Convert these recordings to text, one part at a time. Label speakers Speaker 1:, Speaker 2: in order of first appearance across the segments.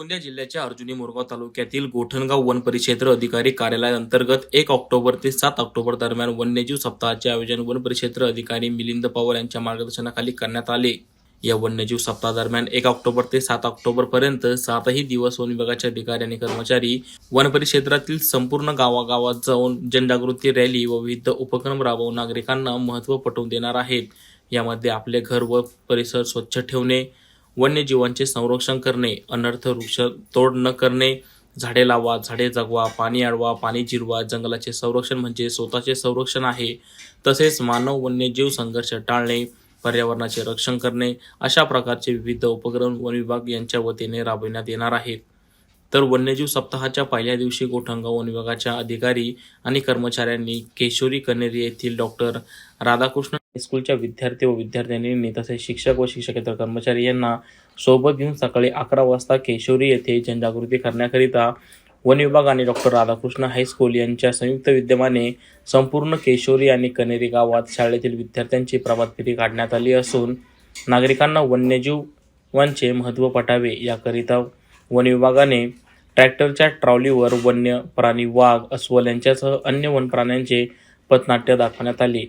Speaker 1: गोंदिया जिल्ह्याच्या अर्जुनी मोरगाव तालुक्यातील गोठणगाव वन परिक्षेत्र अधिकारी कार्यालया अंतर्गत एक ऑक्टोबर ते सात ऑक्टोबर दरम्यान वन्यजीव सप्ताहाचे आयोजन वन परिक्षेत्र अधिकारी मिलिंद पवार यांच्या मार्गदर्शनाखाली करण्यात आले. या वन्यजीव सप्ताहादरम्यान एक ऑक्टोबर ते सात ऑक्टोबर पर्यंत सातही दिवस वन विभागाचे अधिकारी आणि कर्मचारी वन परिक्षेत्रातील संपूर्ण गावागावात जाऊन जनजागृती रॅली व विविध उपक्रम राबवून नागरिकांना महत्त्व पटवून देणार आहेत. यामध्ये आपले घर व परिसर स्वच्छ ठेवणे वन्यजीवांचे संरक्षण करणे अनर्थ वृक्ष तोड न करणे झाडे लावा झाडे जगवा पाणी अडवा पाणी जिरवा जंगलाचे संरक्षण म्हणजे स्वतःचे संरक्षण आहे. तसेच मानव वन्यजीव संघर्ष टाळणे पर्यावरणाचे रक्षण करणे अशा प्रकारचे विविध उपक्रम वन विभाग यांच्या वतीने राबविण्यात येणार आहेत. तर वन्यजीव सप्ताहाच्या पहिल्या दिवशी गोठणगाव वन विभागाच्या अधिकारी आणि कर्मचाऱ्यांनी केशोरी कनेरी येथील डॉक्टर राधाकृष्ण हायस्कूलच्या विद्यार्थी व विद्यार्थिनींनी तसेच शिक्षक व शिक्षकेतर कर्मचारी यांना सोबत घेऊन सकाळी अकरा वाजता केशोरी येथे जनजागृती करण्याकरिता वन विभाग आणि डॉक्टर राधाकृष्ण हायस्कूल यांच्या संयुक्त विद्यमाने संपूर्ण केशोरी आणि कनेरी गावात शाळेतील विद्यार्थ्यांची प्रभात फेरी काढण्यात आली असून नागरिकांना वन्यजीवांचे महत्त्व पटावे याकरिता वन विभागाने ट्रॅक्टरच्या ट्रॉलीवर वन्य प्राणी वाघ अस्वल यांच्यासह अन्य वन प्राण्यांचे पथनाट्य दाखवण्यात आले.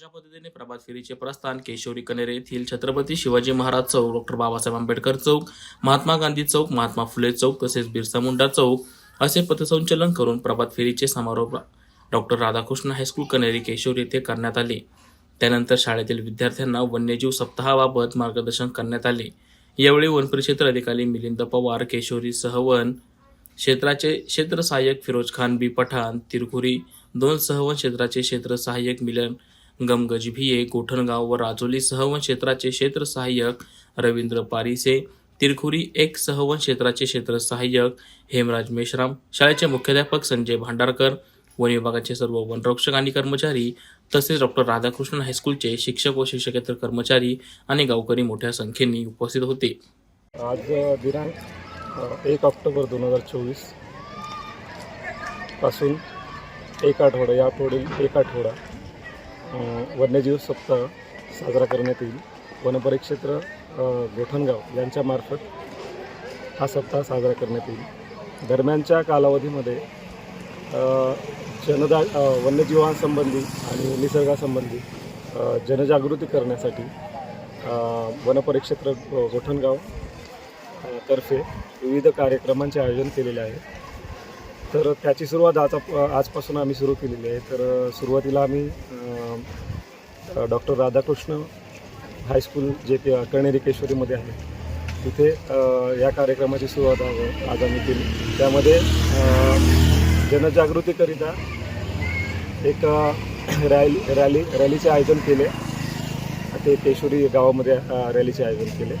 Speaker 1: अशा पद्धतीने प्रभात फेरीचे प्रस्थान केशवरी कनेरे येथील छत्रपती शिवाजी महाराज चौक डॉक्टर बाबासाहेब आंबेडकर चौक महात्मा गांधी चौक महात्मा फुले चौक तसेच बिरसा मुंडा चौक असे पथसंचलन करून प्रभात फेरीचे समारोप doctor Radhakrishna high school Kaneri Keshor येथे करण्यात आले. त्यानंतर शाळेतील विद्यार्थ्यांना वन्यजीव सप्ताहाबाबत मार्गदर्शन करण्यात आले. यावेळी वन परिक्षेत्र अधिकारी मिलिंद पवार केशोरी सहवन क्षेत्राचे क्षेत्र सहाय्यक फिरोज खान बी पठाण तिरखुरी दोन सहवन क्षेत्राचे क्षेत्र सहाय्यक मिलन गमगज भिये गोठणगाव व राजोली सहवन क्षेत्राचे क्षेत्र सहाय्यक रवींद्र पारिसे तिरखुरी एक सहवन क्षेत्राचे क्षेत्र सहाय्यक हेमराज मेश्राम शाळेचे मुख्याध्यापक संजय भांडारकर वन विभागाचे सर्व वनरक्षक आणि कर्मचारी तसेच डॉक्टर राधाकृष्णन हायस्कूलचे शिक्षक व शिक्षकेतर कर्मचारी आणि गावकरी मोठ्या संख्येने उपस्थित होते.
Speaker 2: आज दिनांक एक ऑक्टोबर दोन हजार चोवीसपासून एक आठवडा या पुढील एक आठवडा वन्यजीव सप्ताह साजरा करण्यात येईल. वनपरिक्षेत्र गोठणगाव यांच्यामार्फत हा सप्ताह साजरा करण्यात येईल. दरम्यानच्या कालावधीमध्ये जनजा वन्यजीवांसंबंधी आणि निसर्गासंबंधी जनजागृती करण्यासाठी वनपरिक्षेत्र गोठणगाव तर्फे विविध कार्यक्रमांचे आयोजन केलेले आहे. तर त्याची सुरुवात आज आजपासून आम्ही सुरू केलेली आहे. तर सुरुवातीला आम्ही डॉक्टर राधाकृष्ण हायस्कूल जे की कणेरी आहे. तिथे या कार्यक्रमाची सुरुवात आज आज आम्ही केली. त्यामध्ये जनजागृतीकरिता एक रॅली रॅली रॅलीचे आयोजन केले. ते केशोरी गावामध्ये रॅलीचे आयोजन केले.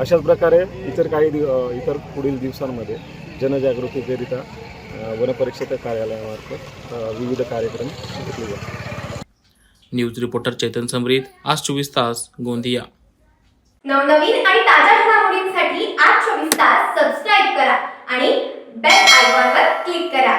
Speaker 2: अशाच प्रकारे इतर काही दिव इतर पुढील दिवसांमध्ये जनजागृतीकरिता वनपरिक्षेत्र कार्यालयामार्फत विविध कार्यक्रम घेतले जातात.
Speaker 1: न्यूज रिपोर्टर चेतन समरीत आज चोवीस तास गोंदिया.
Speaker 3: नवनवीन आणि ताज्या घडामोडींसाठी आज चोवीस तास सबस्क्राईब करा आणि बेल आयकॉनवर क्लिक करा.